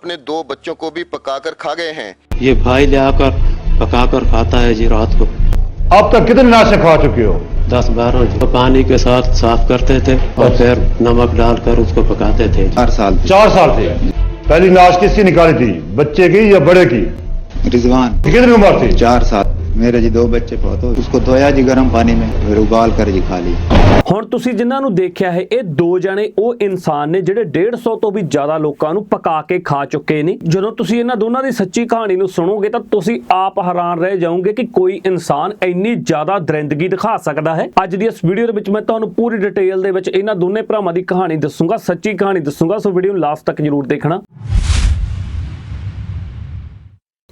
अपने दो बच्चों को भी पकाकर खा गए हैं। ये भाई ले आकर पका कर खाता है जी रात को। अब तक कितने नाशे खा चुके हो? दस बारह जी। पानी के साथ साफ़ करते थे और फिर नमक डालकर उसको पकाते थे चार साल चार साल थे। पहली नाश किसकी निकाली थी? बच्चे की या बड़े की? रिजवान। कितनी उम्र थी? चार साल। ਮੇਰੇ ਜੀ ਦੋ ਬੱਚੇ ਬਹੁਤ ਹੋ ਉਸਕੋ ਧੋਇਆ ਜੀ ਗਰਮ ਪਾਣੀ ਮੇਂ, ਫਿਰ ਉਬਾਲ ਕਰ ਜੀ ਖਾ ਲਈ ਹੁਣ ਤੁਸੀਂ ਜਿਨ੍ਹਾਂ ਨੂੰ ਦੇਖਿਆ ਹੈ, ਇਹ ਦੋ ਜਣੇ, ਉਹ ਇਨਸਾਨ ਨੇ ਜਿਹੜੇ 150 ਤੋਂ ਵੀ ਜ਼ਿਆਦਾ ਲੋਕਾਂ ਨੂੰ ਪਕਾ ਕੇ ਖਾ ਚੁੱਕੇ ਨੇ। ਜਦੋਂ ਤੁਸੀਂ ਇਹਨਾਂ ਦੋਨਾਂ ਦੀ ਸੱਚੀ ਕਹਾਣੀ ਨੂੰ ਸੁਣੋਗੇ, ਤਾਂ ਤੁਸੀਂ ਆਪ ਹੈਰਾਨ ਰਹਿ ਜਾਓਗੇ ਕਿ ਕੋਈ ਇਨਸਾਨ ਇੰਨੀ ਜ਼ਿਆਦਾ ਦਰਿੰਦਗੀ ਦਿਖਾ ਸਕਦਾ ਹੈ। ਅੱਜ ਦੀ ਇਸ ਵੀਡੀਓ ਦੇ ਵਿੱਚ ਮੈਂ ਤੁਹਾਨੂੰ ਪੂਰੀ ਡਿਟੇਲ ਦੇ ਵਿੱਚ ਇਹਨਾਂ ਦੋਨੇ ਭਰਾਵਾਂ ਦੀ ਕਹਾਣੀ ਦੱਸੂਗਾ, ਸੱਚੀ ਕਹਾਣੀ ਦੱਸੂਗਾ। ਸੋ ਵੀਡੀਓ ਨੂੰ ਲਾਸਟ ਤੱਕ ਜ਼ਰੂਰ ਦੇਖਣਾ।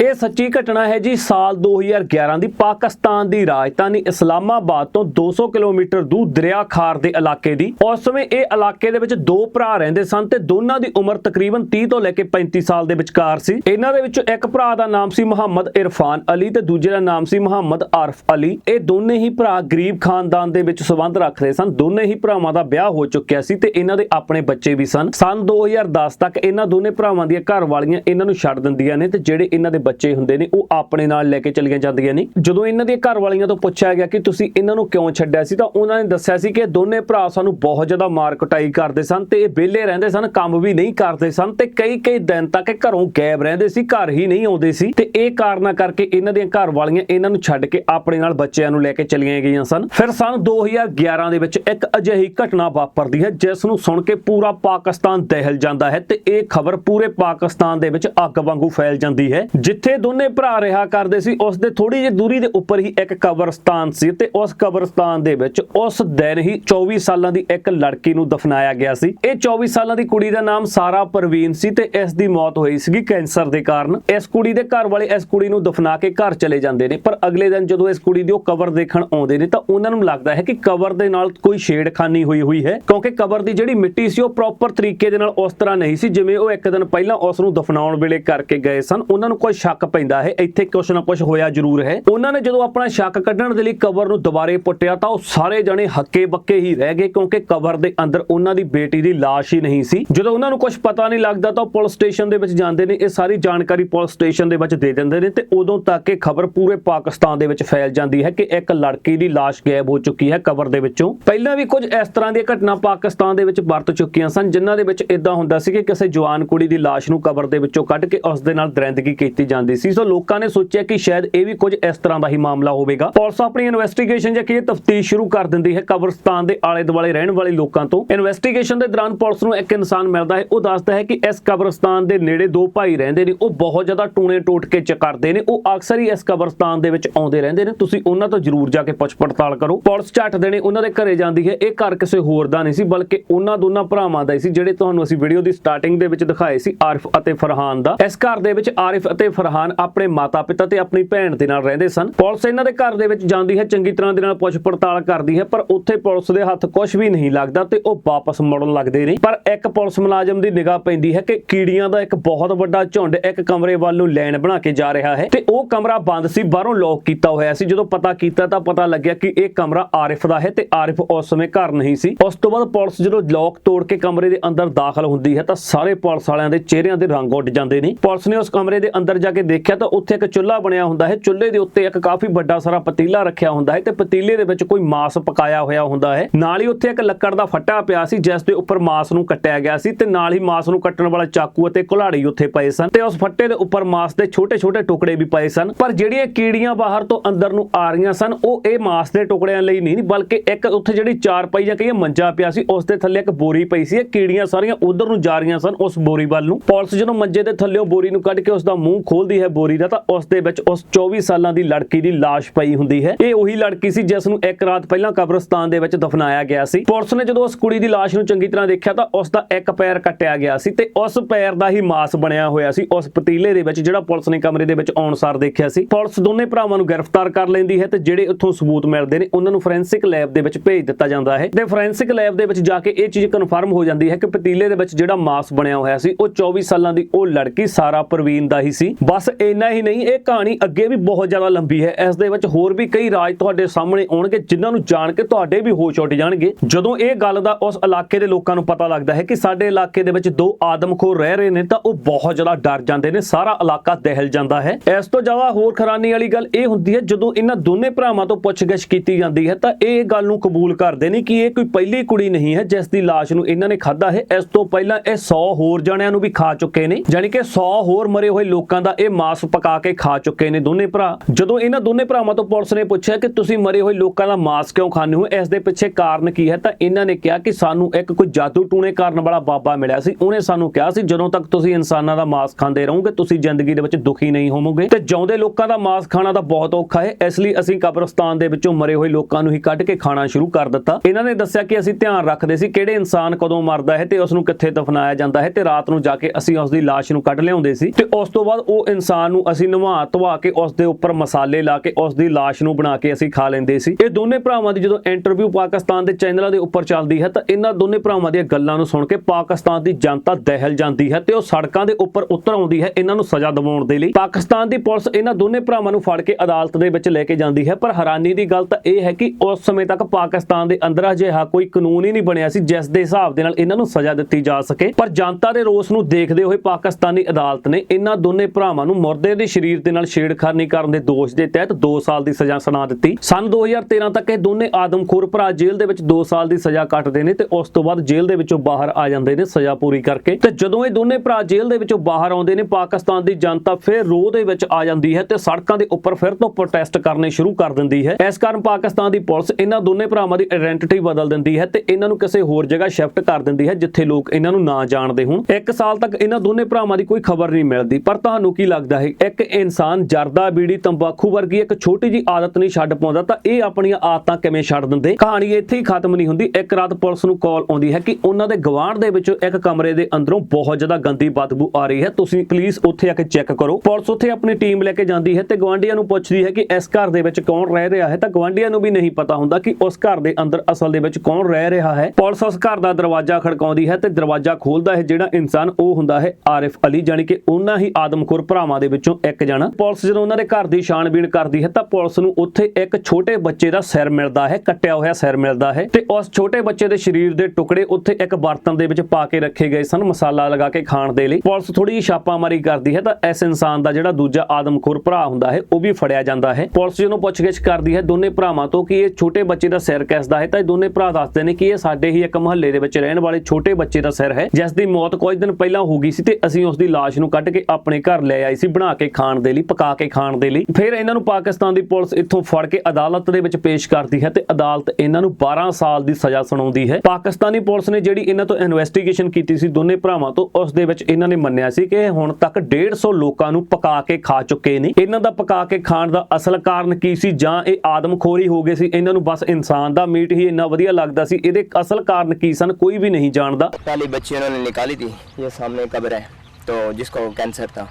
ਇਹ ਸੱਚੀ ਘਟਨਾ ਹੈ ਜੀ ਸਾਲ 2011 ਦੀ। ਪਾਕਿਸਤਾਨ ਦੀ ਰਾਜਧਾਨੀ ਇਸਲਾਮਾਬਾਦ ਤੋਂ 200 ਕਿਲੋਮੀਟਰ ਦੂਰ ਦਰਿਆ ਖਾਰ ਦੇ ਇਲਾਕੇ ਦੀ। ਉਸ ਸਮੇਂ ਇਹ ਇਲਾਕੇ ਦੇ ਵਿੱਚ ਦੋ ਭਰਾ ਰਹਿੰਦੇ ਸਨ ਤੇ ਦੋਨਾਂ ਦੀ ਉਮਰ ਤਕਰੀਬਨ 30 ਤੋਂ ਲੈ ਕੇ 35 ਸਾਲ ਦੇ ਵਿਚਕਾਰ ਸੀ। ਇਹਨਾਂ ਦੇ ਵਿੱਚੋਂ ਇੱਕ ਭਰਾ ਦਾ ਨਾਮ ਸੀ ਮੁਹੰਮਦ ਇਰਫਾਨ ਅਲੀ ਤੇ ਦੂਜੇ ਦਾ ਨਾਮ ਸੀ ਮੁਹੰਮਦ ਆਰਫ ਅਲੀ। ਇਹ ਦੋਨੇ ਹੀ ਭਰਾ ਗਰੀਬ ਖਾਨਦਾਨ ਦੇ ਵਿੱਚ ਸੰਬੰਧ ਰੱਖਦੇ ਸਨ। ਦੋਨੇ ਹੀ ਭਰਾਵਾਂ ਦਾ ਵਿਆਹ ਹੋ ਚੁੱਕਿਆ ਸੀ ਤੇ ਇਹਨਾਂ ਦੇ ਆਪਣੇ ਬੱਚੇ ਵੀ ਸਨ। ਸਨ 2010 ਤੱਕ ਇਹਨਾਂ ਦੋਨੇ ਭਰਾਵਾਂ ਦੀਆਂ ਘਰ ਵਾਲੀਆਂ ਇਹਨਾਂ ਨੂੰ ਛੱਡ ਦਿੰਦੀਆਂ ਨੇ ਤੇ ਜਿਹੜੇ ਇਹਨਾਂ ਦੇ ਬੱਚੇ ਹੁੰਦੇ ਨੇ, ਉਹ ਆਪਣੇ ਨਾਲ ਲੈ ਕੇ ਚਲੀਆਂ ਜਾਂਦੀਆਂ ਨੇ। ਜਦੋਂ ਇਹਨਾਂ ਦੀਆਂ ਘਰ ਵਾਲੀਆਂ ਤੋਂ ਪੁੱਛਿਆ ਗਿਆ ਕਿ ਤੁਸੀਂ ਇਹਨਾਂ ਨੂੰ ਕਿਉਂ ਛੱਡਿਆ ਸੀ, ਤਾਂ ਉਹਨਾਂ ਨੇ ਦੱਸਿਆ ਸੀ ਕਿ ਦੋਨੇ ਭਰਾ ਸਾਨੂੰ ਬਹੁਤ ਜ਼ਿਆਦਾ ਮਾਰ ਕੁਟਾਈ ਕਰਦੇ ਸਨ ਤੇ ਇਹ ਵਿਹਲੇ ਰਹਿੰਦੇ ਸਨ, ਕੰਮ ਵੀ ਨਹੀਂ ਕਰਦੇ ਸਨ ਤੇ ਕਈ ਕਈ ਦਿਨ ਤੱਕ ਘਰੋਂ ਗਾਇਬ ਰਹਿੰਦੇ ਸੀ, ਘਰ ਹੀ ਨਹੀਂ ਆਉਂਦੇ ਸੀ। ਤੇ ਇਹ ਕਾਰਨਾਂ ਕਰਕੇ ਇਹਨਾਂ ਦੀਆਂ ਘਰ ਵਾਲੀਆਂ ਇਹਨਾਂ ਨੂੰ ਛੱਡ ਕੇ ਆਪਣੇ ਨਾਲ ਬੱਚਿਆਂ ਨੂੰ ਲੈ ਕੇ ਚਲੀਆਂ ਗਈਆਂ ਸਨ। ਫਿਰ ਸਨ 2011 ਦੇ ਵਿੱਚ ਇੱਕ ਅਜਿਹੀ ਘਟਨਾ ਵਾਪਰਦੀ ਹੈ, ਜਿਸ ਨੂੰ ਸੁਣ ਕੇ ਪੂਰਾ ਪਾਕਿਸਤਾਨ ਦਹਿਲ ਜਾਂਦਾ ਹੈ ਤੇ ਇਹ ਖਬਰ ਪੂਰੇ ਪਾਕਿਸਤਾਨ ਦੇ ਵਿੱਚ ਅੱਗ ਵਾਂਗੂ ਫੈਲ ਜਾਂਦੀ ਹੈ ਜਿੱਥੇ ਦੋਨੇ ਭਰਾ ਰਿਹਾ ਕਰਦੇ ਸੀ ਉਸ ਦੇ ਥੋੜੀ ਜਿਹੀ ਦੂਰੀ ਦੇ ਉੱਪਰ ਹੀ ਇੱਕ ਕਬਰਸਤਾਨ ਸੀ ਤੇ ਉਸ ਕਬਰਸਤਾਨ ਦੇ ਵਿੱਚ ਉਸ ਦਿਨ ਹੀ 24 ਸਾਲਾਂ ਦੀ ਇੱਕ ਲੜਕੀ ਨੂੰ ਦਫਨਾਇਆ ਗਿਆ ਸੀ। ਇਹ 24 ਸਾਲਾਂ ਦੀ ਕੁੜੀ ਦਾ ਨਾਮ ਸਾਰਾ ਪਰਵੀਨ ਸੀ ਤੇ ਇਸ ਦੀ ਮੌਤ ਹੋਈ ਸੀਗੀ ਕੈਂਸਰ ਦੇ ਕਾਰਨ। ਇਸ ਕੁੜੀ ਦੇ ਘਰ ਵਾਲੇ ਇਸ ਕੁੜੀ ਨੂੰ ਦਫਨਾ ਕੇ ਘਰ ਚਲੇ ਜਾਂਦੇ ਨੇ, ਪਰ ਅਗਲੇ ਦਿਨ ਜਦੋਂ ਇਸ ਕੁੜੀ ਦੀ ਉਹ ਕਬਰ ਦੇਖਣ ਆਉਂਦੇ ਨੇ ਤਾਂ ਉਹਨਾਂ ਨੂੰ ਲੱਗਦਾ ਹੈ ਕਿ ਕਬਰ ਦੇ ਨਾਲ ਕੋਈ ਛੇੜਖਾਨੀ ਹੋਈ ਹੋਈ ਹੈ, ਕਿਉਂਕਿ ਕਬਰ ਦੀ ਜਿਹੜੀ ਮਿੱਟੀ ਸੀ ਉਹ ਪ੍ਰੋਪਰ ਤਰੀਕੇ ਦੇ ਨਾਲ ਉਸ ਤਰ੍ਹਾਂ ਨਹੀਂ ਸੀ ਜਿਵੇਂ ਉਹ ਇੱਕ ਦਿਨ ਪਹਿਲਾਂ ਉਸ ਨੂੰ ਦਫਨਾਉਣ ਵੇਲੇ ਕਰਕੇ ਗਏ ਸਨ। ਉਹਨਾਂ ਨੂੰ ਕੋਈ ਸ਼ੱਕ ਪੈਂਦਾ ਹੈ। ਇੱਥੇ ਕੁਛ ਨਾ ਕੁਛ ਹੋਇਆ ਜ਼ਰੂਰ ਹੈ। ਉਹਨਾਂ ਨੇ ਜਦੋਂ ਆਪਣਾ ਸ਼ੱਕ ਕੱਢਣ ਦੇ ਲਈ ਕਬਰ ਨੂੰ ਦੁਬਾਰੇ ਪੁੱਟਿਆ ਤਾਂ ਉਹ ਸਾਰੇ ਜਣੇ ਹੱਕੇ ਬੱਕੇ ਹੀ ਰਹਿ ਗਏ ਕਿਉਂਕਿ ਕਬਰ ਦੇ ਅੰਦਰ ਉਹਨਾਂ ਦੀ ਬੇਟੀ ਦੀ ਲਾਸ਼ ਹੀ ਨਹੀਂ ਸੀ। ਜਦੋਂ ਉਹਨਾਂ ਨੂੰ ਕੁਝ ਪਤਾ ਨਹੀਂ ਲੱਗਦਾ ਤਾਂ ਉਹ ਪੁਲਿਸ ਸਟੇਸ਼ਨ ਦੇ ਵਿੱਚ ਜਾਂਦੇ ਨੇ। ਇਹ ਸਾਰੀ ਜਾਣਕਾਰੀ ਪੁਲਿਸ ਸਟੇਸ਼ਨ ਦੇ ਵਿੱਚ ਦੇ ਦਿੰਦੇ ਨੇ ਤੇ ਉਦੋਂ ਤੱਕ ਇਹ ਖਬਰ ਪੂਰੇ ਪਾਕਿਸਤਾਨ ਦੇ ਵਿੱਚ ਫੈਲ ਜਾਂਦੀ ਹੈ ਕਿ ਇੱਕ ਲੜਕੀ ਦੀ ਲਾਸ਼ ਗਾਇਬ ਹੋ ਚੁੱਕੀ ਹੈ ਕਬਰ ਦੇ ਵਿੱਚੋਂ। ਪਹਿਲਾਂ ਵੀ ਕੁਝ ਇਸ ਤਰ੍ਹਾਂ ਦੀਆਂ ਘਟਨਾ ਪਾਕਿਸਤਾਨ ਦੇ ਵਿੱਚ ਵਰਤ ਚੁੱਕੀਆਂ ਸਨ, ਜਿਨ੍ਹਾਂ ਦੇ ਵਿੱਚ ਇਦਾਂ ਹੁੰਦਾ ਸੀ ਕਿ ਕਿਸੇ ਜਵਾਨ ਕੁੜੀ ਦੀ ਲਾਸ਼ ਨੂੰ ਕਬਰ ਦੇ ਵਿੱਚੋਂ ਕੱਢ ਕੇ ਉਸ ਦੇ ਨਾਲ ਦਰਿੰਦਗੀ ਕੀਤੀ ਜਾਂਦੀ ਸੀ। ਸੋ ਲੋਕਾਂ ਨੇ ਸੋਚਿਆ ਕਿ ਸ਼ਾਇਦ ਇਹ ਵੀ ਕੁਝ ਇਸ ਤਰ੍ਹਾਂ ਦਾ ਹੀ ਮਾਮਲਾ ਹੋਵੇਗਾ। ਪੁਲਿਸ ਆਪਣੀ ਇਨਵੈਸਟੀਗੇਸ਼ਨ ਜਾਂ ਕਿ ਤਫਤੀਸ਼ ਸ਼ੁਰੂ ਕਰ ਦਿੰਦੀ ਹੈ। ਕਬਰਸਤਾਨ ਦੇ ਆਲੇ ਦੁਆਲੇ ਰਹਿਣ ਵਾਲੇ ਲੋਕਾਂ ਤੋਂ। ਇਨਵੈਸਟੀਗੇਸ਼ਨ ਦੇ ਦੌਰਾਨ ਪੁਲਿਸ ਨੂੰ ਇੱਕ ਇਨਸਾਨ ਮਿਲਦਾ ਹੈ। ਉਹ ਦੱਸਦਾ ਹੈ ਕਿ ਇਸ ਕਬਰਸਤਾਨ ਦੇ ਨੇੜੇ ਦੋ ਭਾਈ ਰਹਿੰਦੇ ਨੇ। ਉਹ ਬਹੁਤ ਜ਼ਿਆਦਾ ਟੂਣੇ ਟੋਟ ਚ ਕਰਦੇ ਨੇ। ਉਹ ਅਕਸਰ ਹੀ ਇਸ ਕਬਰਸਤਾਨ ਦੇ ਵਿੱਚ ਆਉਂਦੇ ਰਹਿੰਦੇ ਨੇ। ਤੁਸੀਂ ਉਹਨਾਂ ਤੋਂ ਜ਼ਰੂਰ ਜਾ ਕੇ ਪੁੱਛ ਪੜਤਾਲ ਕਰੋ। ਪੁਲਿਸ ਝੱਟ ਦੇਣੇ ਉਹਨਾਂ ਦੇ ਘਰੇ ਜਾਂਦੀ ਹੈ। ਇਹ ਘਰ ਕਿਸੇ ਹੋਰ ਦਾ ਨਹੀਂ ਸੀ, ਬਲਕਿ ਉਹਨਾਂ ਦੋਨਾਂ ਭਰਾਵਾਂ ਦਾ ਹੀ ਸੀ, ਜਿਹੜੇ ਤੁਹਾਨੂੰ ਅਸੀਂ ਵੀਡੀਓ ਦੀ ਸਟਾਰਟਿੰਗ ਦੇ ਵਿੱਚ ਦਿਖਾਏ ਸੀ, ਆਰਿਫ ਅਤੇ ਫਰਹਾਨ ਦਾ। ਇਸ ਘਰ ਦੇ ਵਿੱਚ ਆਰਿਫ ਅਤੇ ਫਰਹਾਨ ਆਪਣੇ ਮਾਤਾ-ਪਿਤਾ ਤੇ ਆਪਣੀ ਭੈਣ ਦੇ ਨਾਲ ਰਹਿੰਦੇ ਸਨ। ਪੁਲਿਸ ਇਹਨਾਂ ਦੇ ਘਰ ਦੇ ਵਿੱਚ ਜਾਂਦੀ ਹੈ, ਚੰਗੀ ਤਰ੍ਹਾਂ ਦੇ ਨਾਲ ਪੁੱਛ ਪੜਤਾਲ ਕਰਦੀ ਹੈ, ਪਰ ਉੱਥੇ ਪੁਲਿਸ ਦੇ ਹੱਥ ਕੁਝ ਵੀ ਨਹੀਂ ਲੱਗਦਾ ਤੇ ਉਹ ਵਾਪਸ ਮੁੜਨ ਲੱਗਦੇ ਨੇ। ਪਰ ਇੱਕ ਪੁਲਿਸ ਮੁਲਾਜ਼ਮ ਦੀ ਨਿਗਾਹ ਪੈਂਦੀ ਹੈ ਕਿ ਕੀੜੀਆਂ ਦਾ ਇੱਕ ਬਹੁਤ ਵੱਡਾ ਝੁੰਡ ਇੱਕ ਕਮਰੇ ਵੱਲ ਨੂੰ ਲਾਈਨ ਬਣਾ ਕੇ ਜਾ ਰਿਹਾ ਹੈ ਤੇ ਉਹ ਕਮਰਾ ਬੰਦ ਸੀ, ਬਾਹਰੋਂ ਲੌਕ ਕੀਤਾ ਹੋਇਆ ਸੀ। ਜਦੋਂ ਪਤਾ ਕੀਤਾ ਤਾਂ ਪਤਾ ਲੱਗਿਆ ਕਿ ਇਹ ਕਮਰਾ ਆਰਿਫ ਦਾ ਹੈ ਤੇ ਆਰਿਫ ਉਸ ਸਮੇਂ ਘਰ ਨਹੀਂ ਸੀ। ਉਸ ਤੋਂ ਬਾਅਦ ਪੁਲਿਸ ਜਦੋਂ ਲੌਕ ਤੋੜ ਕੇ ਕਮਰੇ ਦੇ ਅੰਦਰ ਦਾਖਲ ਹੁੰਦੀ ਹੈ ਤਾਂ ਸਾਰੇ ਪੁਲਿਸ ਵਾਲਿਆਂ ਦੇ ਚਿਹਰਿਆਂ ਦੇ ਰੰਗ ਉੱਡ ਜਾਂਦੇ ਨੇ। ਪੁਲਿਸ ਨੇ ਉਸ ਕਮਰੇ ਦੇ ਅੰਦਰ ਜਾ ਕੇ ਦੇਖਿਆ ਤਾਂ ਉੱਥੇ ਇੱਕ ਚੁੱਲ੍ਹਾ ਬਣਿਆ ਹੁੰਦਾ ਹੈ। ਚੁੱਲ੍ਹੇ ਦੇ ਉੱਤੇ ਇੱਕ ਕਾਫੀ ਵੱਡਾ ਸਾਰਾ ਪਤੀਲਾ ਰੱਖਿਆ ਹੁੰਦਾ ਹੈ ਤੇ ਪਤੀਲੇ ਦੇ ਵਿੱਚ ਕੋਈ ਮਾਸ ਪਕਾਇਆ ਹੋਇਆ ਹੁੰਦਾ ਹੈ। ਨਾਲ ਹੀ ਉੱਥੇ ਇੱਕ ਲੱਕੜ ਦਾ ਫੱਟਾ ਪਿਆ ਸੀ, ਜਿਸ ਦੇ ਉੱਪਰ ਮਾਸ ਨੂੰ ਕੱਟਿਆ ਗਿਆ ਸੀ ਤੇ ਨਾਲ ਹੀ ਮਾਸ ਨੂੰ ਕੱਟਣ ਵਾਲਾ ਚਾਕੂ ਅਤੇ ਕੁਲਾੜੀ ਉੱਥੇ ਪਏ ਸਨ ਤੇ ਉਸ ਫੱਟੇ ਦੇ ਉੱਪਰ ਮਾਸ ਦੇ ਛੋਟੇ-ਛੋਟੇ ਟੁਕੜੇ ਵੀ ਪਏ ਸਨ। ਪਰ ਜਿਹੜੀਆਂ ਕੀੜੀਆਂ ਬਾਹਰ ਤੋਂ ਅੰਦਰ ਨੂੰ ਆ ਰਹੀਆਂ ਸਨ, ਉਹ ਇਹ ਮਾਸ ਦੇ ਟੁਕੜਿਆਂ ਲਈ ਨਹੀਂ, ਬਲਕਿ ਇੱਕ ਉੱਥੇ ਜਿਹੜੀ ਚਾਰ ਪਈ ਜਾਂ ਕਹੀਏ ਮੰਜਾ ਪਿਆ ਸੀ, ਉਸ ਦੇ ਥੱਲੇ ਇੱਕ ਬੋਰੀ ਪਈ ਸੀ। ਇਹ ਕੀੜੀਆਂ ਸਾਰੀਆਂ ਉਧਰ ਨੂੰ ਜਾ ਰਹੀਆਂ ਸਨ ਉਸ ਬੋਰੀ ਵੱਲ ਨੂੰ। ਪੁਲਿਸ ਜਦੋਂ ਮੰਜੇ ਦੇ ਥੱਲੇੋਂ ਬੋਰੀ ਨੂੰ ਕੱਢ ਕੇ ਉਸ ਦਾ ਮੂੰਹ ਖੋਲਦੀ ਹੈ ਬੋਰੀ ਦਾ, ਤਾਂ ਉਸ ਦੇ ਵਿੱਚ ਉਸ 24 ਸਾਲਾਂ ਦੀ ਲੜਕੀ ਦੀ ਲਾਸ਼ ਪਈ ਹੁੰਦੀ ਹੈ। ਇਹ ਉਹੀ ਲੜਕੀ ਸੀ ਜਿਸ ਨੂੰ ਇੱਕ ਰਾਤ ਪਹਿਲਾਂ ਕਬਰਸਤਾਨ ਦੇ ਵਿੱਚ ਦਫਨਾਇਆ ਗਿਆ ਸੀ। ਪੁਲਿਸ ਨੇ ਜਦੋਂ ਉਸ ਕੁੜੀ ਦੀ ਲਾਸ਼ ਨੂੰ ਚੰਗੀ ਤਰ੍ਹਾਂ ਦੇਖਿਆ, ਤਾਂ ਉਸ ਦਾ ਇੱਕ ਪੈਰ ਕੱਟਿਆ ਗਿਆ ਸੀ ਤੇ ਉਸ ਪੈਰ ਦਾ ਹੀ ਮਾਸ ਬਣਿਆ ਹੋਇਆ ਸੀ। ਉਸ ਪਤੀਲੇ ਦੇ ਵਿੱਚ ਜਿਹੜਾ ਪੁਲਿਸ ਨੇ ਕਮਰੇ ਦੇ ਵਿੱਚ ਆਉਣ ਸਾਰ ਦੇਖਿਆ ਸੀ। ਪੁਲਿਸ ਦੋਨੇ ਭਰਾਵਾਂ ਨੂੰ ਗ੍ਰਿਫਤਾਰ ਕਰ ਲੈਂਦੀ ਹੈ ਤੇ ਜਿਹੜੇ ਉੱਥੋਂ ਸਬੂਤ ਮਿਲਦੇ ਨੇ, ਉਹਨਾਂ ਨੂੰ ਫੋਰੈਂਸਿਕ ਲੈਬ ਦੇ ਵਿੱਚ ਭੇਜ ਦਿੱਤਾ ਜਾਂਦਾ ਹੈ। ਤੇ ਫੋਰੈਂਸਿਕ ਲੈਬ ਦੇ ਵਿੱਚ ਜਾ ਕੇ ਇਹ ਚੀਜ਼ ਕਨਫਰਮ ਹੋ ਜਾਂਦੀ ਹੈ ਕਿ ਪਤੀਲੇ ਦੇ ਵਿੱਚ ਜਿਹੜਾ ਮਾਸ ਬਣਿਆ ਹੋਇਆ ਸੀ, ਉਹ 24 ਸਾਲਾਂ ਦੀ ਉਹ ਲੜਕੀ ਸਾਰਾ ਪ੍ਰਵੀਨ ਦਾ ਹੀ ਸੀ। ਬਸ ਇੰਨਾ ਹੀ ਨਹੀਂ, ਇਹ ਕਹਾਣੀ ਅੱਗੇ ਵੀ ਬਹੁਤ ਜ਼ਿਆਦਾ ਲੰਬੀ ਹੈ। ਇਸ ਦੇ ਵਿੱਚ ਹੋਰ ਵੀ ਕਈ ਰਾਜ ਤੁਹਾਡੇ ਸਾਹਮਣੇ ਆਉਣਗੇ, ਜਿਨ੍ਹਾਂ ਨੂੰ ਜਾਣ ਕੇ ਤੁਹਾਡੇ ਵੀ ਹੋਸ਼ ਉੱਡ ਜਾਣਗੇ। ਜਦੋਂ ਇਹ ਗੱਲ ਦਾ ਉਸ ਇਲਾਕੇ ਦੇ ਲੋਕਾਂ ਨੂੰ ਪਤਾ ਲੱਗਦਾ ਹੈ ਕਿ ਸਾਡੇ ਇਲਾਕੇ ਦੇ ਵਿੱਚ ਦੋ ਆਦਮਖੋਰ ਰਹਿ ਰਹੇ ਨੇ, ਤਾਂ ਉਹ ਬਹੁਤ ਜ਼ਿਆਦਾ ਡਰ ਜਾਂਦੇ ਨੇ, ਸਾਰਾ ਇਲਾਕਾ ਦਹਿਲ ਜਾਂਦਾ ਹੈ। ਇਸ ਤੋਂ ਜ਼ਿਆਦਾ ਹੋਰ ਖਰਾਨੀ ਵਾਲੀ ਗੱਲ ਇਹ ਹੁੰਦੀ ਹੈ, ਜਦੋਂ ਇਹਨਾਂ ਦੋਨੇ ਭਰਾਵਾਂ ਤੋਂ ਪੁੱਛਗਿੱਛ ਕੀਤੀ ਜਾਂਦੀ ਹੈ, ਤਾਂ ਇਹ ਗੱਲ ਨੂੰ ਕਬੂਲ ਕਰਦੇ ਨੇ ਕਿ ਇਹ ਕੋਈ ਪਹਿਲੀ ਕੁੜੀ ਨਹੀਂ ਹੈ, ਜਿਸ ਦੀ ਲਾਸ਼ ਨੂੰ ਇਹਨਾਂ ਨੇ ਖਾਦਾ ਹੈ। ਇਸ ਤੋਂ ਪਹਿਲਾਂ ਇਹ 100 ਹੋਰ ਜਣਿਆਂ ਨੂੰ ਵੀ ਖਾ ਚੁੱਕੇ ਨੇ ਯਾਨੀ ਕਿ 100 ਹੋਰ ਮਰੇ ਹੋਏ ਲੋਕਾਂ ਦਾ ਇਹ ਮਾਸ ਪਕਾ ਕੇ ਖਾ ਚੁੱਕੇ ਨੇ ਦੋਨੇ ਭਰਾ। ਜਦੋਂ ਇਹਨਾਂ ਦੋਨੇ ਭਰਾਵਾਂ ਤੋਂ ਪੁਲਿਸ ਨੇ ਪੁੱਛਿਆ ਕਿ ਤੁਸੀਂ ਮਰੇ ਹੋਏ ਲੋਕਾਂ ਦਾ ਮਾਸ ਕਿਉਂ ਖਾਂਦੇ ਹੋ, ਇਸ ਦੇ ਪਿੱਛੇ ਕਾਰਨ ਕੀ ਹੈ, ਤਾਂ ਇਹਨਾਂ ਨੇ ਕਿਹਾ ਕਿ ਸਾਨੂੰ ਇੱਕ ਕੋਈ ਜਾਦੂ ਟੂਣੇ ਕਰਨ ਵਾਲਾ ਬਾਬਾ ਮਿਲਿਆ ਸੀ। ਉਹਨੇ ਸਾਨੂੰ ਕਿਹਾ ਸੀ, ਜਦੋਂ ਤੱਕ ਤੁਸੀਂ ਇਨਸਾਨਾਂ ਦਾ ਮਾਸ ਖਾਂਦੇ ਰਹੋਗੇ, ਤੁਸੀਂ ਜ਼ਿੰਦਗੀ ਦੇ ਵਿੱਚ ਦੁਖੀ ਨਹੀਂ ਹੋਵੋਗੇ। ਤੇ ਜਿਉਂਦੇ ਲੋਕਾਂ ਦਾ ਮਾਸ ਖਾਣਾ ਤਾਂ ਬਹੁਤ ਔਖਾ ਹੈ, ਇਸ ਲਈ ਅਸੀਂ ਕਬਰਸਤਾਨ ਦੇ ਵਿੱਚੋਂ ਮਰੇ ਹੋਏ ਲੋਕਾਂ ਨੂੰ ਹੀ ਕੱਢ ਕੇ ਖਾਣਾ ਸ਼ੁਰੂ ਕਰ ਦਿੱਤਾ। ਇਹਨਾਂ ਨੇ ਦੱਸਿਆ ਕਿ ਅਸੀਂ ਧਿਆਨ ਰੱਖਦੇ ਸੀ ਕਿਹੜੇ ਇਨਸਾਨ ਕਦੋਂ ਮਰਦਾ ਹੈ ਤੇ ਉਸ ਨੂੰ ਕਿੱਥੇ ਦਫਨਾਇਆ ਜਾਂਦਾ ਹੈ ਤੇ ਰਾਤ ਨੂੰ ਜਾ ਕੇ ਅਸੀਂ ਉਸ ਦੀ ਲਾਸ਼ ਨੂੰ ਕੱਢ ਲਿਆਉਂਦੇ ਸੀ। ਤੇ ਉਸ ਤੋਂ ਬਾਅਦ ਉਹ ਇਨਸਾਨ ਨੂੰ ਅਸੀਂ ਨਵਾ ਧਵਾ ਕੇ ਉਸ ਦੇ ਉੱਪਰ ਮਸਾਲੇ ਲਾ ਕੇ ਉਸ ਦੀ ਲਾਸ਼ ਨੂੰ ਬਣਾ ਕੇ ਅਸੀਂ ਖਾ ਲੈਂਦੇ ਸੀ। ਇਹ ਦੋਨੇ ਭਰਾਵਾਂ ਦੀ ਜਦੋਂ ਇੰਟਰਵਿਊ ਪਾਕਿਸਤਾਨ ਦੇ ਚੈਨਲਾਂ ਦੇ ਉੱਪਰ ਚੱਲਦੀ ਹੈ ਤਾਂ ਇਹਨਾਂ ਦੋਨੇ ਭਰਾਵਾਂ ਦੀਆਂ ਗੱਲਾਂ ਨੂੰ ਸੁਣ ਕੇ ਪਾਕਿਸਤਾਨ ਦੀ ਜਨਤਾ ਦਹਿਲ ਜਾਂਦੀ ਹੈ ਤੇ ਉਹ ਸੜਕਾਂ ਦੇ ਉੱਪਰ ਉਤਰ ਆਉਂਦੀ ਹੈ ਇਹਨਾਂ ਨੂੰ ਸਜ਼ਾ ਦਿਵਾਉਣ ਦੇ ਲਈ। ਪਾਕਿਸਤਾਨ ਦੀ ਪੁਲਿਸ ਇਹਨਾਂ ਦੋਨੇ ਭਰਾਵਾਂ ਨੂੰ ਫੜ ਕੇ ਅਦਾਲਤ ਦੇ ਵਿੱਚ ਲੈ ਕੇ ਜਾਂਦੀ ਹੈ, ਪਰ ਹੈਰਾਨੀ ਦੀ ਗੱਲ ਤਾਂ ਇਹ ਹੈ ਕਿ ਉਸ ਸਮੇਂ ਤੱਕ ਪਾਕਿਸਤਾਨ ਦੇ ਅੰਦਰ ਅਜਿਹਾ ਕੋਈ ਕਾਨੂੰਨ ਹੀ ਨਹੀਂ ਬਣਿਆ ਸੀ ਜਿਸ ਦੇ ਹਿਸਾਬ ਦੇ ਨਾਲ ਇਹਨਾਂ ਨੂੰ ਸਜ਼ਾ ਦਿੱਤੀ ਜਾ ਸਕੇ। ਪਰ ਜਨਤਾ ਦੇ ਰੋਸ ਨੂੰ ਦੇਖਦੇ ਹੋਏ ਪਾਕਿਸਤਾਨੀ ਅਦਾਲਤ ਨੇ ਇਹਨਾਂ ਦੋਨੇ ਭਰਾਵਾਂ ਨੂੰ ਮੁਰਦੇ ਦੇ ਸਰੀਰ ਦੇ ਨਾਲ ਛੇੜਖਾਨੀ ਕਰਨ ਦੇ ਦੋਸ਼ ਦੇ ਤਹਿਤ 2 ਸਾਲ ਦੀ ਸਜ਼ਾ ਸੁਣਾ ਦਿੱਤੀ। ਸਨ 2013 ਤੱਕ ਇਹ ਦੋਨੇ ਆਦਮਖੋਰ ਭਰਾ ਜੇਲ੍ਹ ਦੇ ਵਿੱਚ 2 ਸਾਲ ਦੀ ਸਜ਼ਾ ਕੱਟਦੇ ਨੇ ਤੇ ਉਸ ਤੋਂ ਬਾਅਦ ਜੇਲ੍ਹ ਦੇ ਵਿੱਚੋਂ ਬਾਹਰ ਆ ਜਾਂਦੇ ਨੇ ਸਜ਼ਾ ਪੂਰੀ ਕਰਕੇ। ਤੇ ਜਦੋਂ ਇਹ ਦੋਨੇ ਭਰਾ ਜੇਲ੍ਹ ਦੇ ਵਿੱਚੋਂ ਬਾਹਰ ਆਉਂਦੇ ਨੇ, ਪਾਕਿਸਤਾਨ ਦੀ ਜਨਤਾ ਫਿਰ ਰੋਹ ਦੇ ਵਿੱਚ ਆ ਜਾਂਦੀ ਹੈ ਤੇ ਸੜਕਾਂ ਦੇ ਉੱਪਰ ਫਿਰ ਤੋਂ ਪ੍ਰੋਟੈਸਟ ਕਰਨੇ ਸ਼ੁਰੂ ਕਰ ਦਿੰਦੀ ਹੈ। ਇਸ ਕਾਰਨ ਪਾਕਿਸਤਾਨ ਦੀ ਪੁਲਿਸ ਇਹਨਾਂ ਦੋਨੇ ਭਰਾਵਾਂ ਦੀ ਆਇਡੈਂਟੀਟੀ ਬਦਲ ਦਿੰਦੀ ਹੈ ਤੇ ਇਹਨਾਂ ਨੂੰ ਕਿਸੇ ਹੋਰ ਜਗ੍ਹਾ ਸ਼ਿਫਟ ਕਰ ਦਿੰਦੀ ਹੈ ਜਿੱਥੇ ਲੋਕ ਇਹਨਾਂ ਨੂੰ ਨਾ ਜਾਣਦੇ ਹੋਣ। ਇੱਕ ਸਾਲ ਤੱਕ ਇਹਨਾਂ ਦੋਨੇ ਭਰਾਵਾਂ ਦੀ ਕੋਈ ਖਬਰ ਨਹੀਂ ਮਿਲਦੀ, ਪਰ ਤੁਹਾਨੂੰ ਕੀ ਲੱਗਦਾ ਹੈ। ਇੱਕ ਇਨਸਾਨ ਜਰਦਾ, ਬੀੜੀ, ਤੰਬਾਕੂ ਵਰਗੀ ਇੱਕ ਛੋਟੀ ਜੀ ਆਦਤ ਨਹੀਂ ਛੱਡ ਪਾਉਂਦਾ, ਤਾਂ ਇਹ ਆਪਣੀਆਂ ਆਦਤਾਂ ਕਿਵੇਂ ਛੱਡ ਦਿੰਦੇ? ਕਹਾਣੀ ਇੱਥੇ ਹੀ ਖਤਮ ਨਹੀਂ ਹੁੰਦੀ। ਇੱਕ ਰਾਤ ਪੁਲਿਸ ਨੂੰ ਕਾਲ ਆਉਂਦੀ ਹੈ ਕਿ ਉਹਨਾਂ ਦੇ ਗਵਾਂਢ ਦੇ ਵਿੱਚੋਂ ਇੱਕ ਕਮਰੇ ਦੇ ਅੰਦਰੋਂ ਬਹੁਤ ਜ਼ਿਆਦਾ ਗੰਦੀ ਬਦਬੂ ਆ ਰਹੀ ਹੈ। ਤੁਸੀਂ ਪਲੀਜ਼ ਉੱਥੇ ਆ ਕੇ ਚੈੱਕ ਕਰੋ। ਪੁਲਿਸ ਉੱਥੇ ਆਪਣੀ ਟੀਮ ਲੈ ਕੇ ਜਾਂਦੀ ਹੈ ਤੇ ਗਵਾਂਢੀਆਂ ਨੂੰ ਪੁੱਛਦੀ ਹੈ ਕਿ ਇਸ ਘਰ ਦੇ ਵਿੱਚ ਕੌਣ ਰਹਿ ਰਿਹਾ ਹੈ? ਤਾਂ ਗਵਾਂਢੀਆਂ ਨੂੰ ਵੀ ਨਹੀਂ ਪਤਾ ਹੁੰਦਾ ਕਿ ਉਸ ਘਰ ਦੇ ਅੰਦਰ ਅਸਲ ਦੇ ਵਿੱਚ ਕੌਣ ਰਹਿ ਰਿਹਾ ਹੈ। ਪੁਲਿਸ ਉਸ ਘਰ ਦਾ ਦਰਵਾਜ਼ਾ ਖੜਕਾਉਂਦੀ ਹੈ ਤੇ ਦਰਵਾਜ਼ਾ ਖੋਲਦਾ ਹੈ, ਜਿਹੜਾ ਇਨਸਾਨ ਉਹ ਹੁੰਦਾ ਹੈ ਆਰਿਫ ਅਲੀ ਜਾਨੀ ਕਿ ਉਹਨਾਂ ਹੀ ਆਦਮਖੋਰ ਭਰਾਵਾਂ ਦੇ ਵਿੱਚੋਂ ਇੱਕ ਜਣਾ। ਪੁਲਿਸ ਜਦੋਂ ਉਹਨਾਂ ਦੇ ਘਰ ਦੀ ਛਾਣਬੀਣ ਕਰਦੀ ਹੈ ਤਾਂ ਪੁਲਿਸ ਨੂੰ ਉੱਥੇ ਇੱਕ ਛੋਟੇ ਬੱਚੇ ਦਾ ਸਿਰ ਮਿਲਦਾ ਹੈ, ਕੱਟਿਆ ਹੋਇਆ ਸਿਰ ਮਿਲਦਾ ਹੈ ਤੇ ਉਸ ਛੋਟੇ ਬੱਚੇ ਦੇ ਸਰੀਰ ਦੇ ਟੁਕੜੇ ਉੱਥੇ ਇੱਕ ਬਰਤਨ ਦੇ ਵਿੱਚ ਪਾ ਕੇ ਰੱਖੇ ਗਏ ਸਨ, ਮਸਾਲਾ ਲਗਾ ਕੇ ਖਾਣ ਦੇ ਲਈ। ਪੁਲਿਸ ਥੋੜੀ ਜਿਹੀ ਛਾਪਾਮਾਰੀ ਕਰਦੀ ਹੈ ਤਾਂ ਇਸ ਇਨਸਾਨ ਦਾ ਜਿਹੜਾ ਦੂਜਾ ਆਦਮਖੋਰ ਭਰਾ ਹੁੰਦਾ ਹੈ, ਉਹ ਵੀ ਫੜਿਆ ਜਾਂਦਾ ਹੈ। ਪੁਲਿਸ ਜਦੋਂ ਪੁੱਛਗਿੱਛ ਕਰਦੀ ਹੈ ਦੋਨੇ ਭਰਾਵਾਂ ਤੋਂ ਕਿ ਇਹ ਛੋਟੇ ਬੱਚੇ ਦਾ ਸਿਰ ਕਿਸ ਦਾ ਹੈ, ਤਾਂ ਇਹ ਦੋਨੇ ਭਰਾ ਦੱਸਦੇ ਨੇ ਕਿ ਇਹ ਸਾਡੇ ਹੀ ਇੱਕ ਮੁਹੱਲੇ ਦੇ ਵਿੱਚ ਰਹਿਣ ਵਾਲੇ ਛੋਟੇ ਬੱਚੇ ਦਾ ਸਿਰ ਹੈ, ਜਿਸ ਦੀ ਮੌਤ ਕੁਝ ਦਿਨ ਪਹਿਲਾਂ ਹੋ ਗਈ ਸੀ ਤੇ ਅਸੀਂ ਉਸ ਦੀ ਲਾਸ਼ ਨੂੰ ਕੱਢ ਕੇ ਆਪਣੇ ਘਰ ਲੈ ਆਏ ਸੀ ਬਣਾ ਕੇ ਖਾਣ ਦੇ ਲਈ ਪਕਾ ਕੇ ਖਾਣ ਦੇ ਲਈ ਫਿਰ ਇਹਨਾਂ ਨੂੰ ਪਾਕਿਸਤਾਨ ਦੀ ਪੁਲਿਸ ਇੱਥੋਂ ਫੜ ਕੇ ਅਦਾਲਤ ਦੇ ਵਿੱਚ ਪੇਸ਼ ਕਰਦੀ ਹੈ ਤੇ ਅਦਾਲਤ ਇਹਨਾਂ ਨੂੰ 12 ਸਾਲ ਦੀ ਸਜ਼ਾ ਸੁਣਾਉਂਦੀ ਹੈ ਪਾਕਿਸਤਾਨੀ ਪੁਲਿਸ ਨੇ ਜਿਹੜੀ ਇਹਨਾਂ ਤੋਂ ਇਨਵੈਸਟੀਗੇਸ਼ਨ ਕੀਤੀ ਸੀ ਦੋਨੇ ਭਰਾਵਾਂ ਤੋਂ ਉਸ ਦੇ ਵਿੱਚ ਇਹਨਾਂ ਨੇ ਮੰਨਿਆ ਸੀ ਕਿ ਇਹ ਹੁਣ ਤੱਕ 150 ਲੋਕਾਂ ਨੂੰ ਪਕਾ ਕੇ ਖਾ ਚੁੱਕੇ ਨੇ ਇਹਨਾਂ ਦਾ ਪਕਾ ਕੇ ਖਾਣ ਦਾ ਅਸਲ ਕਾਰਨ ਕੀ ਸੀ ਜਾਂ ਇਹ ਆਦਮਖੋਰੀ ਹੋ ਗਏ ਸੀ ਇਹਨਾਂ ਨੂੰ ਬਸ ਇਨਸਾਨ ਦਾ ਮੀਟ ਹੀ ਇੰਨਾ ਵਧੀਆ ਲੱਗਦਾ ਸੀ ਇਹਦੇ ਅਸਲ ਕਾਰਨ ਕੀ ਸਨ ਕੋਈ ਵੀ ਨਹੀਂ ਜਾਣਦਾ पहली बच्ची उन्होंने निकाली थी ये सामने कब्र है तो जिसको कैंसर था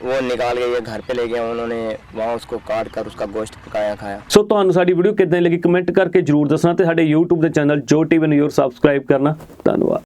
वो निकाल के ये घर पे ले गए उन्होंने वहाँ उसको काट कर उसका गोश्त पकाया खाया ਸੋ ਤੁਹਾਨੂੰ ਸਾਡੀ ਵੀਡੀਓ ਕਿੱਦਾਂ ਦੀ ਲੱਗੀ ਕਮੈਂਟ ਕਰਕੇ ਜਰੂਰ ਦੱਸਣਾ ਤੇ ਸਾਡੇ YouTube ਦੇ ਚੈਨਲ ਜੋ ਟੀਵੀ ਨਿਊਜ਼ ਸਬਸਕ੍ਰਾਈਬ ਕਰਨਾ ਧੰਨਵਾਦ